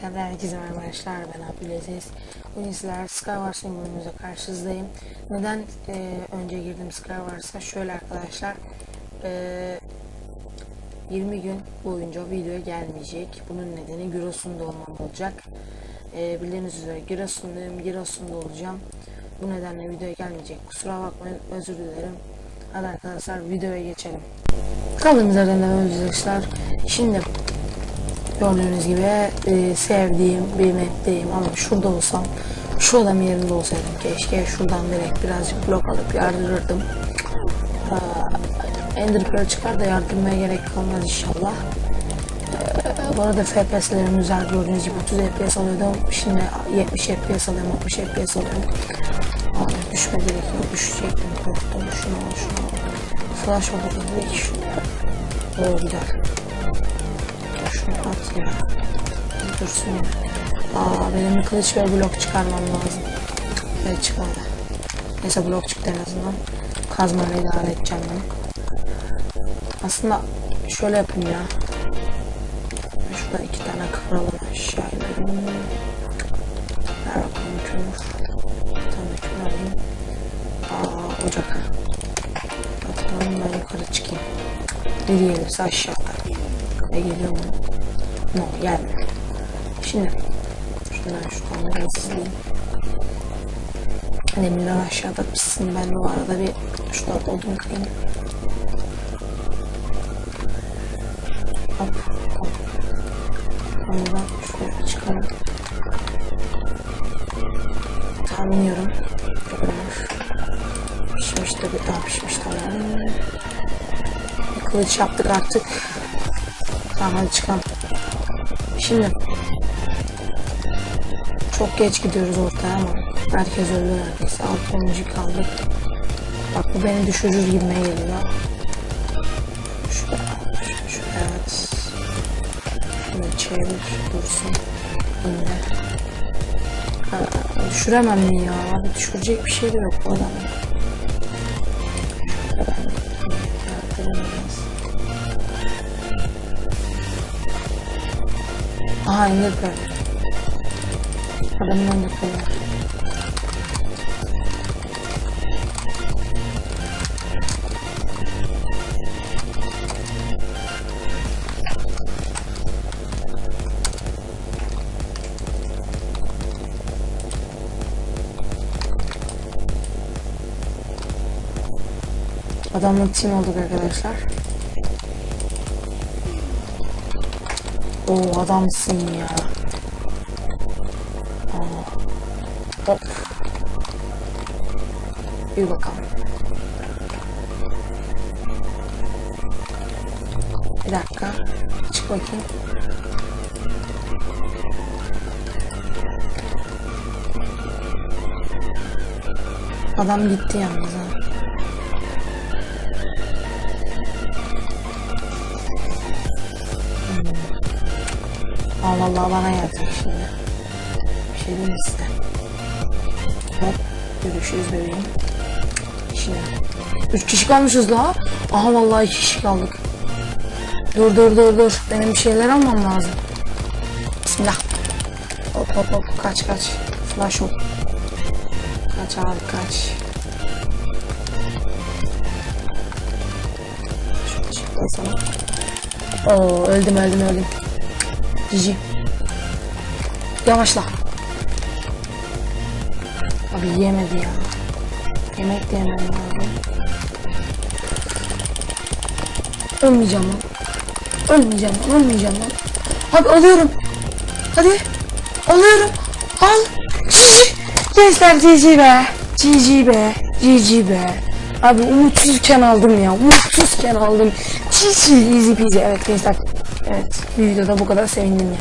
kanalından herkese merhaba arkadaşlar ben Abdülaziz. Bugün sizler Skywars bölümümüzde karşınızdayım. Neden e, önce girdim Skywars'a? Şöyle arkadaşlar e, 20 gün boyunca video gelmeyecek. Bunun nedeni Giresun'da olmam olacak. E, bildiğiniz üzere Giresun'dayım, Giresun'da olacağım. Bu nedenle video gelmeyecek. Kusura bakmayın özür dilerim. Hadi arkadaşlar videoya geçelim. Kaldığımız yerden arkadaşlar. Şimdi Gördüğünüz gibi e, sevdiğim bir map'teyim ama şurada olsam şu adam yerinde olsaydım keşke şuradan direkt birazcık blok alıp yardırırdım. Ee, Ender Pearl çıkar da yardırmaya gerek kalmaz inşallah. Ee, bu arada FPS'lerim güzel gördüğünüz gibi 30 FPS alıyordum. Şimdi 70 FPS alıyorum, 60 FPS alıyorum. Abi düşme direkt düşecektim korktum. Şunu al, şunu. Flash oldu direkt şunu. Oo güzel. Şunu at ya. Dursun ya. Aa benim bir kılıç ve blok çıkarmam lazım. Evet çıkardı. Neyse blok çıktı en azından. Kazmayla idare edeceğim ben. Aslında şöyle yapayım ya. Şurada iki tane kıvralım aşağıya. Ver bakalım kömür. Bir tane kömür alayım. Aa ocak. Bakalım ben yukarı çıkayım. Biri gelirse aşağıda. Ne geliyor mu? No gelmiyor. Şimdi şuradan şuradan biraz hızlıyım. Demirler aşağıda pişsin ben o arada bir şurada odun kırayım. Hop hop. Buradan şöyle çıkalım. Tanımıyorum. Kömür. Pişmiş bir daha pişmiş tamam. Kılıç yaptık artık. Tamam hadi çıkalım. Şimdi çok geç gidiyoruz ortaya ama herkes öldü neredeyse. Alt oyuncu kaldık. Bak bu beni düşürür gibime geliyor. Şurada, şu, şu, evet. Çevir, dursun. İndir. Ha, düşüremem mi ya? Abi düşürecek bir şey de yok bu adamın. Aha indir be. Adamın önünde koyuyor. Adamla team olduk arkadaşlar. Oo adamsın ya. Aa. Hop. Bir bakalım. Bir dakika. Çık bakayım. Adam gitti yalnız ha. Aa vallahi bana gelecek şimdi. Bir şey diyeyim size. Hop. Görüşürüz bebeğim. Şimdi. Üç kişi kalmışız daha. Aha vallahi iki kişi kaldık. Dur dur dur dur. Benim bir şeyler almam lazım. Bismillah. Hop hop hop. Kaç kaç. Flash hop. Kaç abi kaç. Şöyle çıktı sana. Oo öldüm öldüm öldüm. Cici. Yavaşla. Abi yemedi ya. Yemek de yemem lazım. Ölmeyeceğim lan. Ölmeyeceğim lan. Ölmeyeceğim lan. Abi alıyorum. Hadi. Alıyorum. Al. Cici. Gençler cici be. Cici be. Cici be. Abi umutsuzken aldım ya. Umutsuzken aldım. Cici. Easy peasy. Evet gençler. Evet. Videoda bu kadar sevindim ya.